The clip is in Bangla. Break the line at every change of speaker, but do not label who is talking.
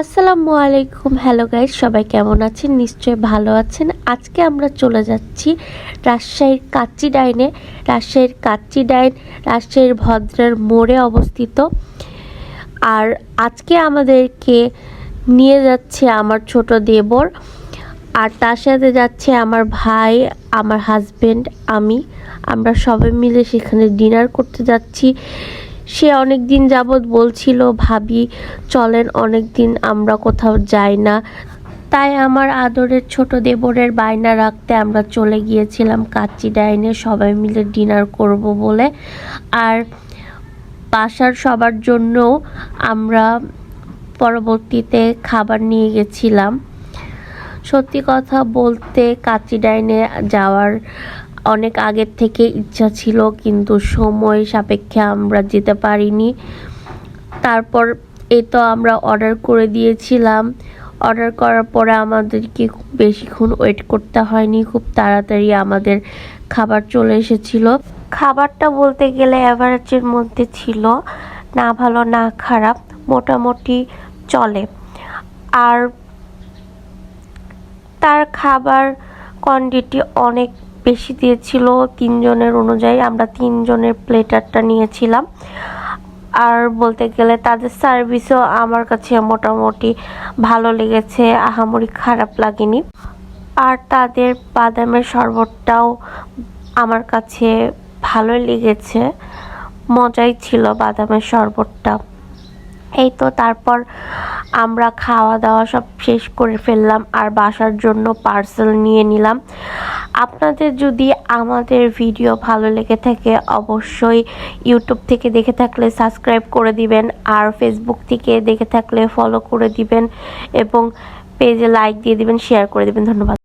আসসালামু আলাইকুম। হ্যালো গাইজ সবাই কেমন আছেন? নিশ্চয়ই ভালো আছেন। আজকে আমরা চলে যাচ্ছি রাজশাহীর কাচ্চি ডাইনে। রাজশাহীর কাচ্চি ডাইন, রাজশাহীর ভদ্রের মোড়ে অবস্থিত। আর আজকে আমাদেরকে নিয়ে যাচ্ছে আমার ছোট দেবর। আর তার সাথে যাচ্ছে আমার ভাই, আমার হাজবেন্ড আমি। আমরা সবাই মিলে সেখানে ডিনার করতে যাচ্ছি। সে অনেক দিন যাবৎ বলছিল, ভাবি, চলেন অনেক দিন আমরা কোথাও যাই না। তাই আমার আদরের ছোট দেবরের বায়না রাখতে আমরা চলে গিয়েছিলাম কাচ্চি ডাইনে, সবাই মিলে ডিনার করব বলে। আর বাসার সবার জন্য আমরা পরবর্তীতে খাবার নিয়ে গেছিলাম। সত্যি কথা বলতে কাচি ডাইনে যাওয়ার অনেক আগের থেকে ইচ্ছা ছিল, কিন্তু সময় সাপেক্ষে আমরা যেতে পারিনি। তারপর এই তো আমরা অর্ডার করে দিয়েছিলাম। অর্ডার করার পরে আমাদেরকে খুব বেশিক্ষণ ওয়েট করতে হয়নি, খুব তাড়াতাড়ি আমাদের খাবার চলে এসেছিল। খাবারটা বলতে গেলে অ্যাভারেজের মধ্যে ছিল, না ভালো না খারাপ, মোটামুটি চলে। আর তার খাবার কোয়ান্টিটি অনেক বেশি দিয়েছিল তিনজনের অনুযায়ী। আমরা তিনজনের প্লেটারটা নিয়েছিলাম। আর বলতে গেলে তাদের সার্ভিসও আমার কাছে মোটামুটি ভালো লেগেছে, আহামরি খারাপ লাগেনি। আর তাদের বাদামের শরবতটাও আমার কাছে ভালো লেগেছে। মজাই ছিল বাদামের শরবতটা। এই তো তারপর আমরা খাওয়া দাওয়া সব শেষ করে ফেললাম আর বাসার জন্য পার্সেল নিয়ে নিলাম। আপনাদের যদি আমাদের ভিডিও ভালো লেগে থাকে, অবশ্যই ইউটিউব থেকে দেখে থাকলে সাবস্ক্রাইব করে দিবেন আর ফেসবুক থেকে দেখে থাকলে ফলো করে দিবেন এবং পেজে লাইক দিয়ে দিবেন শেয়ার করে দিবেন। ধন্যবাদ।